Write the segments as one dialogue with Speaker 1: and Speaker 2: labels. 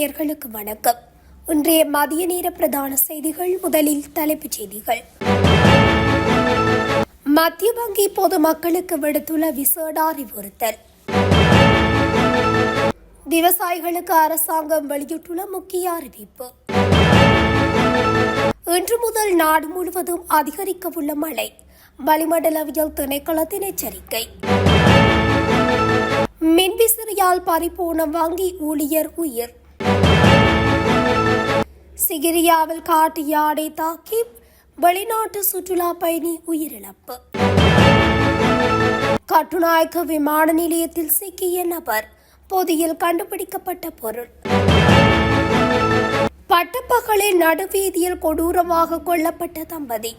Speaker 1: நேர்களுக்கு வணக்கம். இன்றைய மதிய நேர பிரதான செய்திகள் முதலில் தலைப்புச் செய்திகள். மத்திய வங்கி பொதுமக்களுக்கு விடுத்துள்ள விசேட அறிவுறுத்தல். விவசாயிகளுக்கு அரசாங்கம் வெளியிட்டுள்ள முக்கிய அறிவிப்பு. இன்று முதல் நாடு முழுவதும் அதிகரிக்கவுள்ள மழை. வளிமண்டலவியல் திணைக்களத்தின் எச்சரிக்கை. மின்விசிறியால் பறிபோன வங்கி ஊழியர் உயிர். சிகிரியாவில் காட்டு யாடை தாக்கி வெளிநாட்டு சுற்றுலா பயணி உயிரிழப்பு. கட்டுநாயக்க விமான நிலையத்தில் சிக்கிய நபர் பொதியில் கண்டுபிடிக்கப்பட்ட பொருள். பட்டப்பகலில் நடுவீதியில் கொடூரமாக கொல்லப்பட்ட தம்பதி.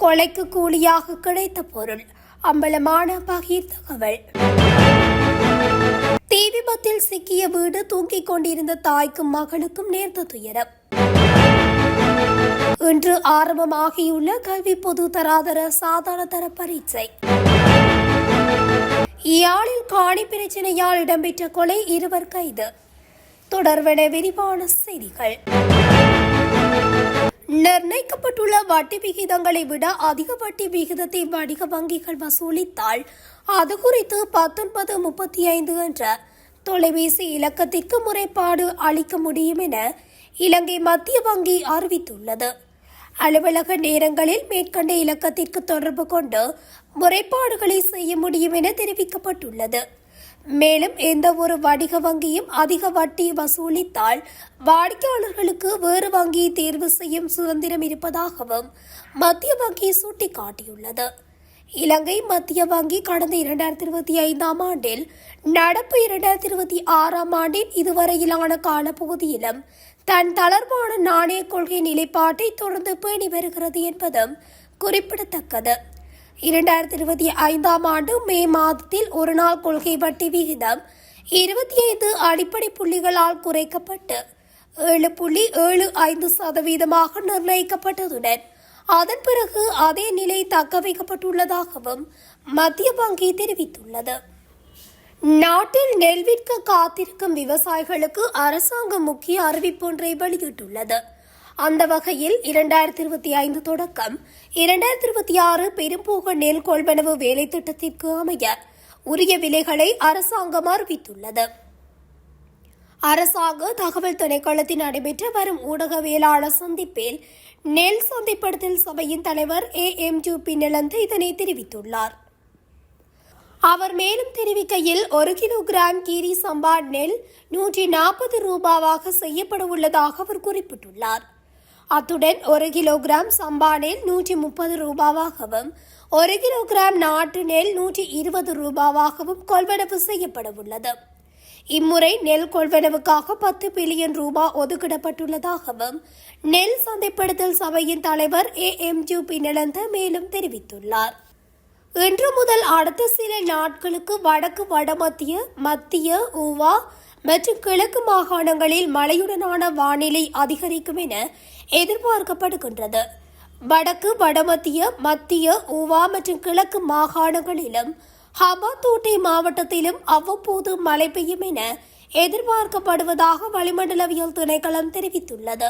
Speaker 1: கொலைக்கு கூலியாக கிடைத்த பொருள். அம்பலமான பகீர் தகவல். தீ விபத்தில் சிக்கிய வீடு தூங்கிக் கொண்டிருந்த தாய்க்கும் மகளுக்கும் நேர்ந்த துயரம். இன்று ஆரம்பமாகியுள்ள கல்வி பொது தராதர சாதாரண தர பரீட்சை. யாழில் காணி பிரச்சனையால் இடம்பெற்ற கொலை இருவர் கைது. தொடர்பென விரிவான செய்திகள். நிர்ணயிக்கப்பட்டுள்ள வட்டி விகிதங்களை விட அதிக வட்டி விகிதத்தை வணிக வங்கிகள் வசூலித்தால் அது குறித்து பத்தொன்பது முப்பத்தி ஐந்து என்ற தொலைபேசி இலக்கத்திற்கு முறைப்பாடு அளிக்க முடியும் என இலங்கை மத்திய வங்கி அறிவித்துள்ளது. அலுவலக நேரங்களில் மேற்கண்ட இலக்கத்திற்கு தொடர்பு கொண்டு முறைப்பாடுகளை செய்ய முடியும் என தெரிவிக்கப்பட்டுள்ளது. மேலும் எந்த ஒரு வணிக வங்கியும் அதிக வட்டி வசூலித்தால் வாடிக்கையாளர்களுக்கு வேறு வங்கியை தேர்வு செய்யும் சுதந்திரம் இருப்பதாகவும் மத்திய வங்கி சுட்டிக்காட்டியுள்ளது. இலங்கை மத்திய வங்கி கடந்த இரண்டாயிரத்தி இருபத்தி ஐந்தாம் ஆண்டில் நடப்பு இரண்டாயிரத்தி இருபத்தி ஆறாம் ஆண்டின் இதுவரையிலான காலப்பகுதியிலும் தன் தளர்வான நாணய கொள்கை நிலைப்பாட்டை தொடர்ந்து பேணி வருகிறது என்பதும் குறிப்பிடத்தக்கது. இரண்டாயிரத்தி இருபத்தி ஐந்தாம் ஆண்டு மே மாதத்தில் ஒரு நாள் கொள்கை வட்டி விகிதம் இருபத்தி ஐந்து அடிப்படை புள்ளிகளால் குறைக்கப்பட்டு ஏழு புள்ளி ஏழு ஐந்து சதவீதமாக நிர்ணயிக்கப்பட்டதுடன் அதன் பிறகு அதே நிலை தக்க வைக்கப்பட்டுள்ளதாகவும் மத்திய வங்கி தெரிவித்துள்ளது. நாட்டில் நெல் விற்க காத்திருக்கும் விவசாயிகளுக்கு அரசாங்கம் முக்கிய அறிவிப்பொன்றை வெளியிட்டுள்ளது. அந்த வகையில் இரண்டாயிரத்தி இருபத்தி ஐந்து தொடக்கம் இரண்டாயிரத்தி இருபத்தி ஆறு பெரும்போக நெல் கொள்வனவு வேலை திட்டத்திற்கு அமைய உரிய விலைகளை அரசாங்கம் அறிவித்துள்ளது. அரசாங்க தகவல் திணைக்களத்தில் நடைபெற்று வரும் ஊடகவியலாளர் சந்திப்பில் நெல் சந்திப்படத்தில் சபையின் தலைவர் ஏ எம் ஜூ பின்னலந்து இதனை தெரிவித்துள்ளார். அவர் மேலும் தெரிவிக்கையில் ஒரு கிலோகிராம் கீரி சம்பா நெல் நூற்றி நாற்பது ரூபாவாக செய்யப்பட உள்ளதாக அவர் குறிப்பிட்டுள்ளார். அத்துடன் ஒரு கிலோகிராம் சம்பா நெல் நூற்றி முப்பது ரூபாவாகவும் ஒரு கிலோகிராம் நாட்டு நெல் நூற்றி இருபது ரூபாவாகவும் கொள்வனவு செய்யப்பட உள்ளது. இம்முறை நெல் கொள்வனவுக்காக பத்து பில்லியன் ரூபாய் ஒதுக்கிடப்பட்டுள்ளதாகவும் நெல் சந்தைப்படுத்தல் சபையின் தலைவர் ஏ. எம். ஜூ. பின்னலந்த மேலும் தெரிவித்துள்ளார். இன்று முதல் அடுத்த சில நாட்களுக்கு வடக்கு வடமத்திய மத்திய ஊவா மற்றும் கிழக்கு மாகாணங்களில் மழையுடனான வானிலை அதிகரிக்கும் என எதிர்பார்க்கப்படுகின்றது. வடக்கு வடமத்திய மத்திய ஊவா மற்றும் கிழக்கு மாகாணங்களிலும் ஹபாத்தோட்டை மாவட்டத்திலும் அவ்வப்போது மழை பெய்யும் என எதிர்பார்க்கப்படுவதாக வளிமண்டலவியல் திணைக்களம் தெரிவித்துள்ளது.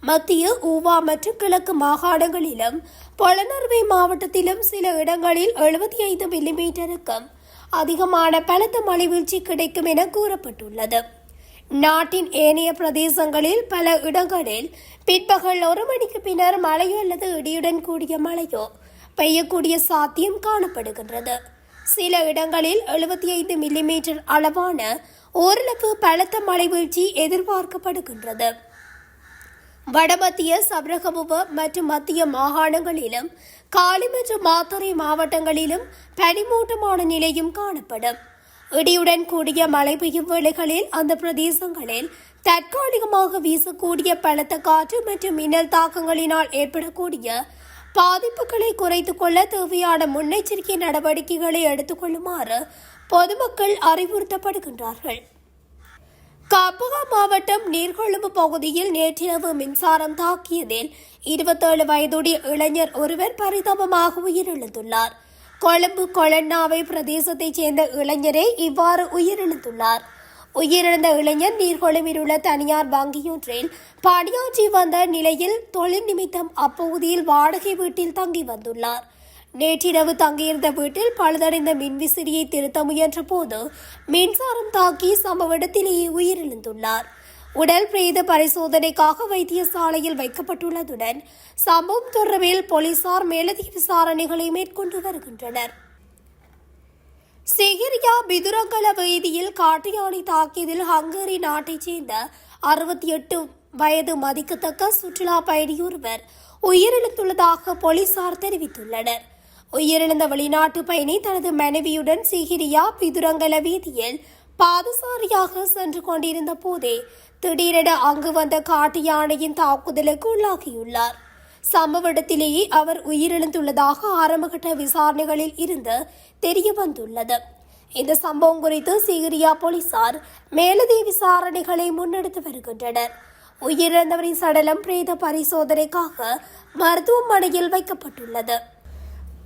Speaker 1: மத்திய ஊவா மற்றும் கிழக்கு மாகாணங்களிலும் பொலனர்வை மாவட்டத்திலும் சில இடங்களில் எழுபத்தி ஐந்து மில்லிமீட்டருக்கும் அதிகமான பலத்த மழை வீழ்ச்சி கிடைக்கும் என கூறப்பட்டுள்ளது. நாட்டின் ஏனைய பிரதேசங்களில் பல இடங்களில் பிற்பகல் ஒரு மணிக்கு பின்னர் மழையோ அல்லது இடியுடன் கூடிய மழையோ பெய்யக்கூடிய சாத்தியம் காணப்படுகின்றது. சில இடங்களில் எழுபத்தி ஐந்து மில்லிமீட்டர் அளவான ஓரளவு பலத்த மழை வீழ்ச்சி எதிர்பார்க்கப்படுகின்றது. வடமத்திய சபரகமுவ மற்றும் மத்திய மாகாணங்களிலும் காலி மற்றும் மாத்தறை மாவட்டங்களிலும் பனிமூட்டமான நிலையும் காணப்படும். இடியுடன் கூடிய மழை பெய்யும் வேளைகளில் அந்த பிரதேசங்களில் தற்காலிகமாக வீசக்கூடிய பலத்த காற்று மற்றும் மின்னல் தாக்கங்களினால் ஏற்படக்கூடிய பாதிப்புகளை குறைத்து கொள்ள தேவையான முன்னெச்சரிக்கை நடவடிக்கைகளை எடுத்துக்கொள்ளுமாறு பொதுமக்கள் அறிவுறுத்தப்படுகின்றார்கள். கபுகா மாவட்டம் நீர்கொழும்பு பகுதியில் நேற்றிரவு மின்சாரம் தாக்கியதில் இருபத்தேழு வயதுடைய இளைஞர் ஒருவர் பரிதாபமாக உயிரிழந்துள்ளார். கொழும்பு கொலன்னாவை பிரதேசத்தைச் சேர்ந்த இளைஞரே இவ்வாறு உயிரிழந்துள்ளார். உயிரிழந்த இளைஞர் நீர்கொழும்பில் உள்ள தனியார் வங்கியொன்றில் பணியாற்றி வந்த நிலையில் தொழில் நிமித்தம் அப்பகுதியில் வாடகை வீட்டில் தங்கி வந்துள்ளார். நேற்றிரவு தங்கியிருந்த வீட்டில் பழுதடைந்த மின்விசிறியை திருத்த முயன்ற போது மின்சாரம் தாக்கி சம்பவ இடத்திலேயே உயிரிழந்துள்ளார். உடல் பிரேத பரிசோதனைக்காக வைத்தியசாலையில் வைக்கப்பட்டுள்ளதுடன் சம்பவம் தொடர்பில் போலீசார் மேலதிக விசாரணைகளை மேற்கொண்டு வருகின்றனர். சிகிரியா பிதுரங்கல வீதியில் காட்டு யானை தாக்கியதில் ஹங்கரி நாட்டைச் சேர்ந்த அறுபத்தி எட்டு வயது மதிக்கத்தக்க சுற்றுலா பயணியொருவர் உயிரிழந்துள்ளதாக போலீசார் தெரிவித்துள்ளனர். உயிரிழந்த வெளிநாட்டு பயணி தனது மனைவியுடன் சிகிரியா பிதுரங்கல வீதியில் பாதசாரியாக சென்று கொண்டிருந்த போதே திடீரென அங்கு வந்த காட்டு யானையின் தாக்குதலுக்கு உள்ளாகியுள்ளார். சம்பவ இடத்திலேயே அவர் உயிரிழந்துள்ளதாக ஆரம்பகட்ட விசாரணைகளில் இருந்து தெரிய வந்துள்ளது இந்த சம்பவம் குறித்து சிகிரியா போலீசார் மேலதிக விசாரணைகளை முன்னெடுத்து வருகின்றனர். உயிரிழந்தவரின் சடலம் பிரேத பரிசோதனைக்காக மருத்துவமனையில் வைக்கப்பட்டுள்ளது.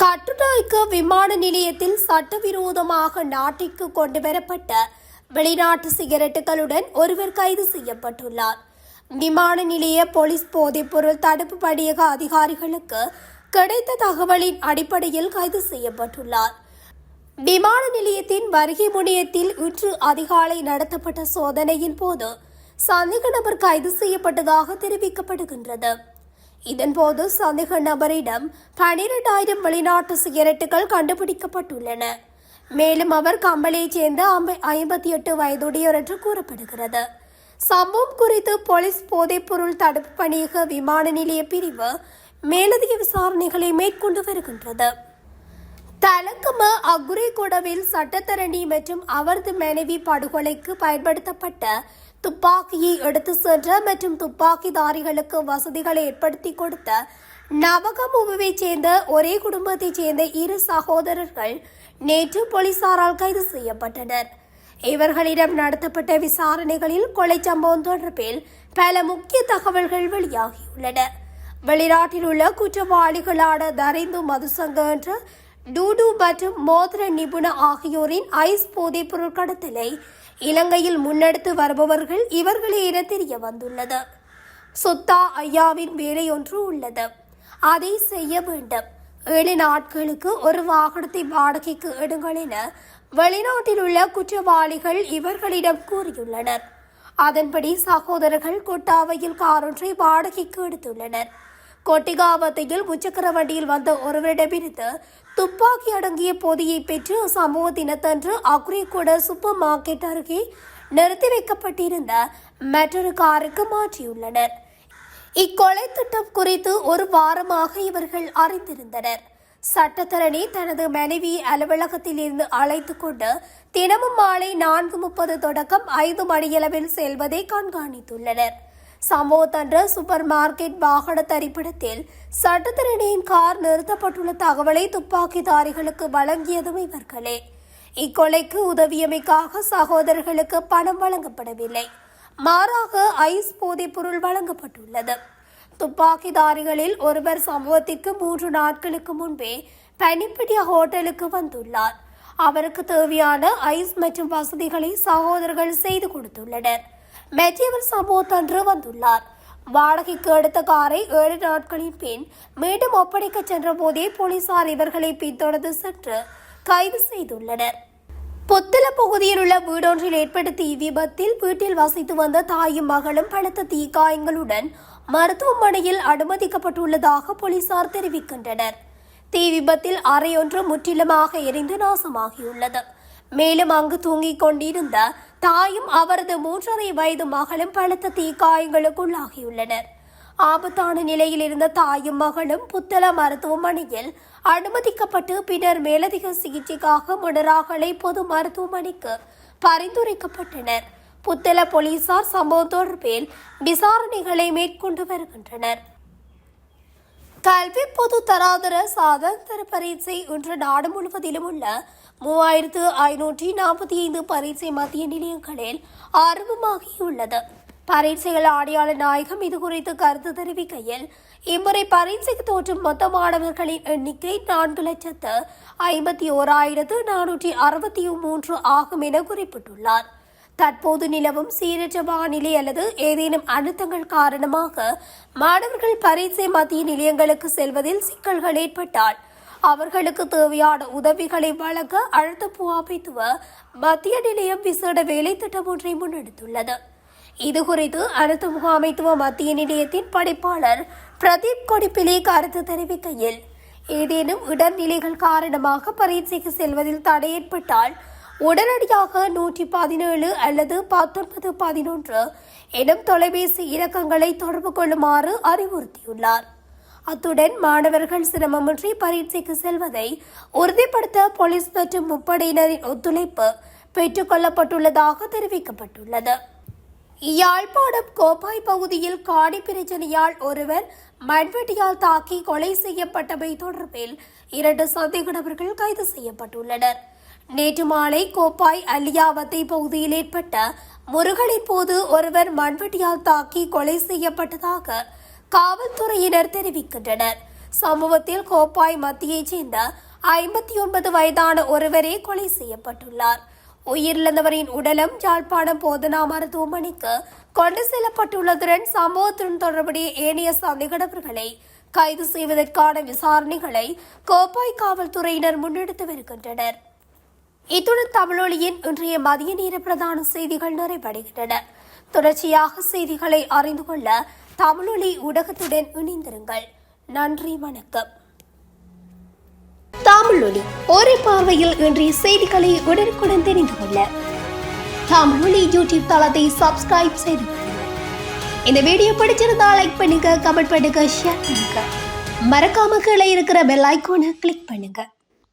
Speaker 1: கட்டுநாய்க்கு விமான நிலையத்தில் சட்டவிரோதமாக நாட்டிற்கு கொண்டு வரப்பட்ட வெளிநாட்டு சிகரெட்டுகளுடன் ஒருவர் கைது செய்யப்பட்டுள்ளார். விமான நிலைய போலீஸ் போதைப்பொருள் தடுப்பு பணியக அதிகாரிகளுக்கு கிடைத்த தகவலின் அடிப்படையில் கைது செய்யப்பட்டுள்ளார். விமான நிலையத்தின் வருகை முனையத்தில் இன்று அதிகாலை நடத்தப்பட்ட சோதனையின் போது சந்தேக நபர் கைது செய்யப்பட்டதாக தெரிவிக்கப்படுகின்றது. இதன்போது சந்தேக நபரிடம் பனிரெண்டாயிரம் வெளிநாட்டு சிகரெட்டுகள் கண்டுபிடிக்கப்பட்டுள்ளன. மேலும் அவர் கம்பளையைச் சேர்ந்த ஐம்பத்தி எட்டு வயதுடையவர் என்று கூறப்படுகிறது. சம்பவம் குறித்து போலீஸ் போதைப்பொருள் தடுப்பு பணியக விமான நிலைய பிரிவு மேலதிக விசாரணைகளை மேற்கொண்டு வருகின்றது. தலக்கம அகுரேகொடவில் சட்டத்தரணி மற்றும் அவரது மனைவி படுகொலைக்கு பயன்படுத்தப்பட்ட துப்பாக்கியை எடுத்து சென்ற மற்றும் துப்பாக்கிதாரிகளுக்கு வசதிகளை ஏற்படுத்தி கொடுத்த நவகமுவைச் சேர்ந்த ஒரே குடும்பத்தைச் சேர்ந்த இரு சகோதரர்கள் நேற்று போலீசாரால் கைது செய்யப்பட்டனர். இவர்களிடம் நடத்தப்பட்ட விசாரணைகளில் கொலை சம்பவம் தொடர்பில் பல முக்கிய தகவல்கள் வெளியாகியுள்ளன. வெளிநாட்டில் உள்ள குற்றவாளிகளான தரிந்து மதுசங்க என்ற டூடு மற்றும் மோதிர நிபுண ஆகியோரின் ஐஸ் போதைப் பொருள் கடத்தலை இலங்கையில் முன்னெடுத்து வருபவர்கள் இவர்களே என தெரிய வந்துள்ளது. சுத்தா ஐயாவின் வேலை ஒன்று உள்ளது. அதை செய்ய வேண்டும். ஏழு நாட்களுக்கு ஒரு வாகனத்தை வாடகைக்கு எடுங்கள் என வெளிநாட்டில் உள்ள குற்றவாளிகள் இவர்களிடம் கூறியுள்ளனர். அதன்படி சகோதரர்கள் கொட்டாவையில் காரொன்றை வாடகைக்கு எடுத்துள்ளனர். கொட்டிகாவத்தையில் முச்சக்கர வண்டியில் வந்த ஒருவரிடமிருந்து துப்பாக்கி அடங்கிய பொதியை பெற்று சமூக தினத்தன்று அக்குரிக்கூட சூப்பர் மார்க்கெட் அருகே நிறுத்தி வைக்கப்பட்டிருந்த மற்றொரு காருக்கு மாற்றியுள்ளனர். இக்கொலை திட்டம் குறித்து ஒரு வாரமாக இவர்கள் அறிந்திருந்தனர். சட்டத்தரணி தனது மனைவி அலுவலகத்தில் இருந்து அழைத்து கொண்டு தினமும் மாலை நான்கு முப்பது தொடக்கம் ஐந்து மணியளவில் செல்வதை கண்காணித்துள்ளனர். சம்பவத்தன்று சூப்பர் மார்க்கெட் வாகன தரிப்பிடத்தில் சட்டத்தரணியின் கார் நிறுத்தப்பட்டுள்ள தகவலை துப்பாக்கிதாரிகளுக்கு வழங்கியதும் இவர்களே. இக்கொலைக்கு உதவியமைக்காக சகோதரர்களுக்கு பணம் வழங்கப்படவில்லை. மாறாக ஐஸ் போதைப் பொருள் வழங்கப்பட்டுள்ளது. துப்பாக்கிதாரிகளில் ஒருவர் சம்பவத்திற்கு மூன்று நாட்களுக்கு முன்பே பனிப்பிடிய ஹோட்டலுக்கு வந்துள்ளார். அவருக்கு தேவையான ஐஸ் மற்றும் வசதிகளை சகோதரர்கள் செய்து கொடுத்துள்ளனர். மெட்டியவர் சம்பவத்தன்று வந்துள்ளார். வாடகைக்கு எடுத்த காரை ஏழு நாட்களின் பின் மீண்டும் ஒப்படைக்க சென்ற போதே போலீசார் இவர்களை பின்தொடர்ந்து சென்று கைது செய்துள்ளனர். புத்தள பகுதியில் உள்ள வீடொன்றில் ஏற்பட்ட தீ விபத்தில் வீட்டில் வசித்து வந்த தாயும் மகளும் பலத்த தீக்காயங்களுடன் மருத்துவமனையில் அனுமதிக்கப்பட்டுள்ளதாக போலீசார் தெரிவிக்கின்றனர். தீ விபத்தில் அறையொன்று முற்றிலுமாக எரிந்து நாசமாகியுள்ளது. மேலும் அங்கு தூங்கிக் கொண்டிருந்த தாயும் அவரது மூன்றரை வயது மகளும் பலத்த தீக்காயங்களுக்குள்ளாகியுள்ளனர் ஆபத்தான நிலையில் இருந்த தாயும் மகளும் புத்தள மருத்துவமனையில் அனுமதிக்கப்பட்டு பின்னர் மேலதிக சிகிச்சைக்காக முடராகலை பொது மருத்துவமனைக்கு பரிந்துரைக்கப்பட்டனர். புத்தள போலீசார் சம்பவம் தொடர்பில் விசாரணைகளை மேற்கொண்டு வருகின்றனர். கல்வி பொது தராதர சாதாந்தர பரீட்சை இன்று நாடு முழுவதிலும் உள்ள மூவாயிரத்து ஐநூற்றி நாற்பத்தி ஐந்து பரீட்சை மத்திய நிலையங்களில் ஆரம்பமாகியுள்ளது பரீட்சைகள் ஆணையாளர் நாயகம் இது குறித்து கருத்து தெரிவிக்கையில் இம்முறை பரீட்சைக்கு தோற்றும் மொத்த மாணவர்களின் எண்ணிக்கை நான்கு லட்சத்து ஐம்பத்தி ஓராயிரத்து நானூற்றி அறுபத்தி மூன்று ஆகும் என குறிப்பிட்டுள்ளார். தற்போது நிலவும் சீரற்ற வானிலை அல்லது ஏதேனும் அழுத்தங்கள் காரணமாக மாணவர்கள் பரீட்சை மத்திய நிலையங்களுக்கு செல்வதில் சிக்கல்கள் ஏற்பட்டால் அவர்களுக்கு தேவையான உதவிகளை வழங்க அழுத்த புகாமைத்துவ மத்திய நிலையம் விசேட வேலை திட்டம் ஒன்றை முன்னெடுத்துள்ளது. இதுகுறித்து அழுத்த முகாமைத்துவ மத்திய நிலையத்தின் படைப்பாளர் பிரதீப் கொடிப்பிலே கருத்து தெரிவிக்கையில் ஏதேனும் இடர்நிலைகள் காரணமாக பரீட்சைக்கு செல்வதில் தடை ஏற்பட்டால் உடனடியாக நூற்றி பதினேழு அல்லது பத்தொன்பது பதினொன்று எனும் தொலைபேசி இலக்கங்களை தொடர்பு கொள்ளுமாறு அறிவுறுத்தியுள்ளார். அத்துடன் மாணவர்கள் சிரமமின்றி பரீட்சைக்கு செல்வதை உறுதிப்படுத்த போலீஸ் மற்றும் முப்படையினரின் ஒத்துழைப்பு பெற்றுக்கொள்ளப்பட்டுள்ளதாக தெரிவிக்கப்பட்டுள்ளது. யாழ்ப்பாணம் கோப்பாய் பகுதியில் காணி பிரச்சனையால் ஒருவர் மண்வெட்டியால் தாக்கி கொலை செய்யப்பட்டமை தொடர்பில் இரண்டு சந்தேக நபர்கள் கைது செய்யப்பட்டுள்ளனர். நேற்று மாலை கோப்பாய் அல்லியாவத்தை பகுதியில் ஏற்பட்ட முருகலின் போது ஒருவர் மண்வெட்டியால் தாக்கி கொலை செய்யப்பட்டதாக காவல்துறையினர் தெரிவிக்கின்றனர். சமூகத்தில் கோப்பாய் மத்தியைச் சேர்ந்த ஐம்பத்தி ஒன்பது வயதான ஒருவரே கொலை செய்யப்பட்டுள்ளார். உயிரிழந்தவரின் உடலம் யாழ்ப்பாணம் போதனா மருத்துவமனைக்கு கொண்டு செல்லப்பட்டுள்ளதுடன் சம்பவத்துடன் தொடர்புடைய ஏனைய சந்தேகநபர்களை கைது செய்வதற்கான விசாரணைகளை கோப்பாய் காவல்துறையினர் முன்னெடுத்து வருகின்றனர். இத்துடன் தமிழொலியின் இன்றைய மதிய நேர பிரதான செய்திகள் நிறைவடைகின்றன. தொடர்ச்சியாக செய்திகளை அறிந்து கொள்ள தமிழொலி ஊடகத்துடன் இணைந்திருங்கள். நன்றி வணக்கம். தமிழொலி ஒரே பார்வையில் இன்றைய செய்திகளை உடனுக்குடன் தெரிந்து கொள்ள. தமிழொலி யூடியூப் தளத்தை சப்ஸ்கிரைப் செய்து இந்த வீடியோ பிடிச்சிருந்தா லைக் பண்ணுங்க கமெண்ட் பண்ணுங்க ஷேர் பண்ணுங்க. மறக்காம கீழே இருக்கிற பெல் ஐக்கோனை கிளிக் பண்ணுங்க.